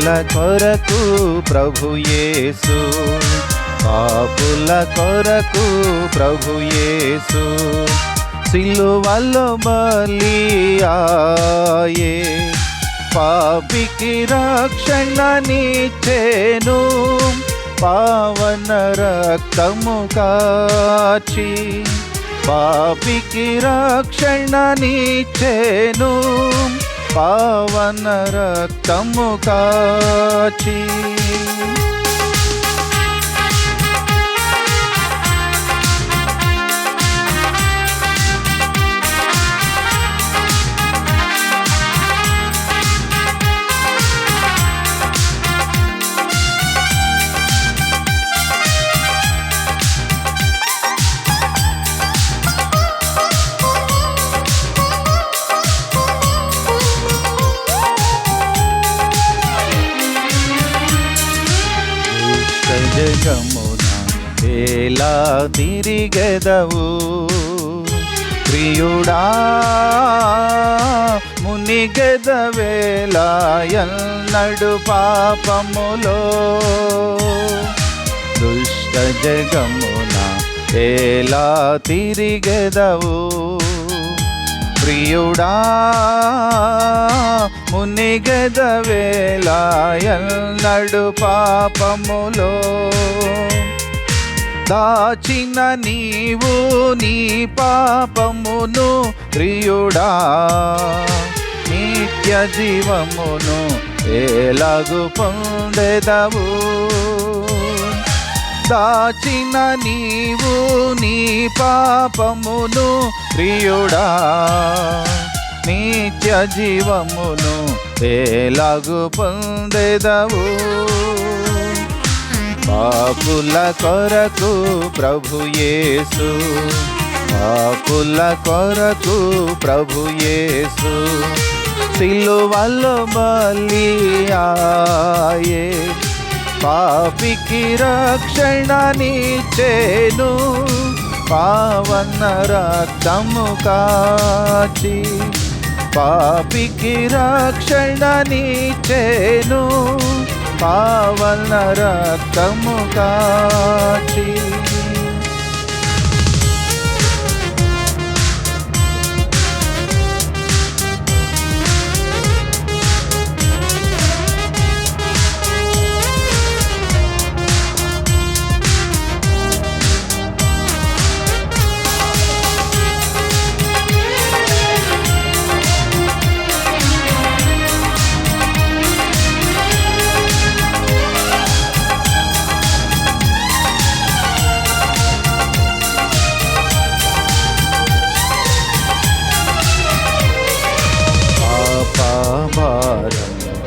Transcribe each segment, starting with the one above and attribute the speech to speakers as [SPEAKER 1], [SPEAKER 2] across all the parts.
[SPEAKER 1] పాపుల కొరకు ప్రభుయేసు పాపుల కొరకు ప్రభుయేసు సిలువలో బలి ఆయే పాపికి రక్షణనిచ్చేను పావన రక్తము కాచి. పాపికి రక్షణనిచ్చేను పావన రక్తము మార్గమున ఎలా తిరిగెదవు? ప్రియుడా మునిగెదవేలాయన్నడు పాపములో? దుష్ట జగమున ఎలా తిరిగెదవు? ప్రియుడా మునిగదవేలా ఎన్నడు పాపములో. దాచిన నీవు నీ పాపమును ప్రియుడా నిత్య జీవమును ఎలాగు పొందెదవు. దాచిన నీవు నీ పాపమును ప్రియుడా. నిత్య జీవమును ఎలాగు పొందెదవు. పాపుల కొరకు ప్రభుయేసు పాపుల కొరకు ప్రభుయేసు సిలువలో పాపికి రక్షణ నీచేను పావన రక్తము కాచి. పాపికి రక్షణ నీచేను పావన రక్తము కాచి.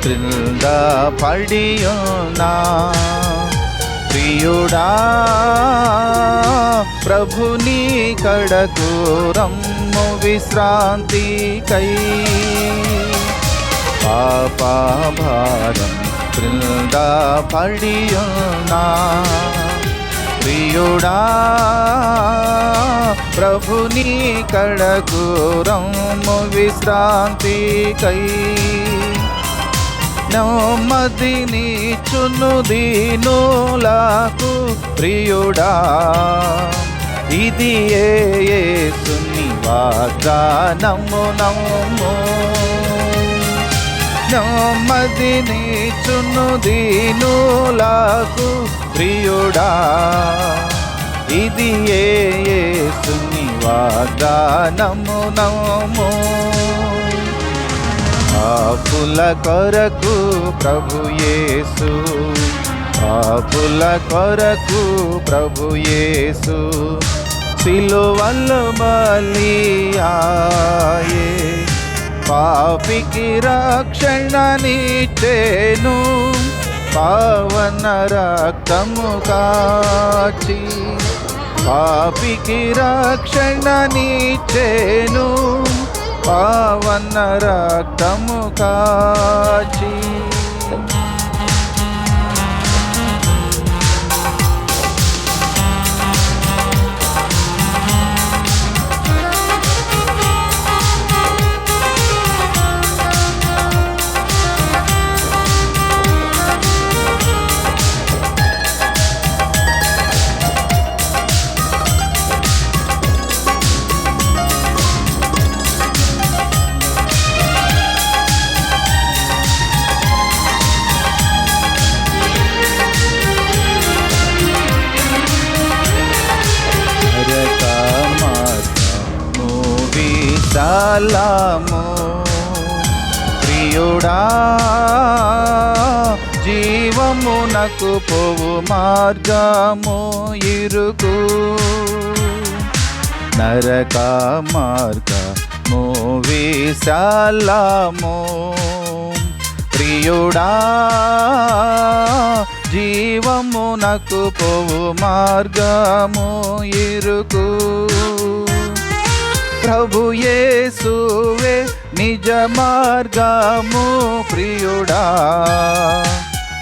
[SPEAKER 1] క్రింద పడియున్నా ప్రియుడా ప్రభుని కడకు రమ్ము విశ్రాంతి కై. పాపభారం క్రింద పడియున్నా ప్రియుడా ప్రభుని కడకు రమ్ము విశ్రాంతి కై చును దీనులకు ప్రియుడా. ఇది ఏ సుని వాగ్దానము నమ్ము. నెమ్మదిని చును దీనులకు ప్రియుడా. ఇది ఏ సుని వాగ్దానము నమ్ము. పాపుల కొరకు ప్రభు యేసు. పాపుల కొరకు ప్రభు యేసు. బలి ఆయే పాపికి రక్షణనిచ్చేను పావన రక్తము కాచి. పాపికి రక్షణనిచ్చేను చేను पावनरमुची విశాలము ప్రియుడా జీవమునకు పోవు మార్గము ఇరుకు. నరక మార్గము విశాలము. ప్రియుడా జీవమునకు పోవు మార్గము ఇరుకు. ప్రభు యేసువే నిజ మార్గము ప్రియుడా.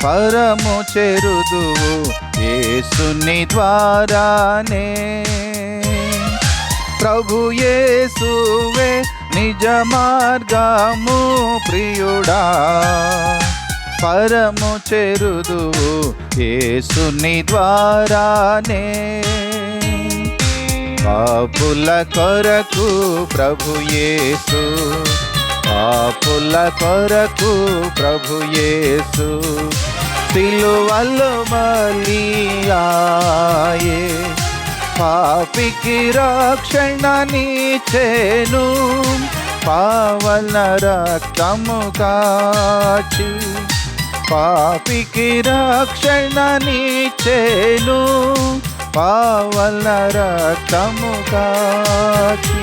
[SPEAKER 1] పరము చెరుదువు యేసుని ద్వారానే. ప్రభు యేసువే నిజ మార్గము ప్రియుడా. పరము చెరుదువు యేసుని ద్వారానే. పాపుల కొరకు ప్రభు యేసు. పాపుల కొరకు ప్రభుయేసు సిలువలు బలియాయే పాపికి రక్షణ నీచేను. పావన రక్తము కాచి. పాపికి రక్షణ చేను పావన రక్తము కాచి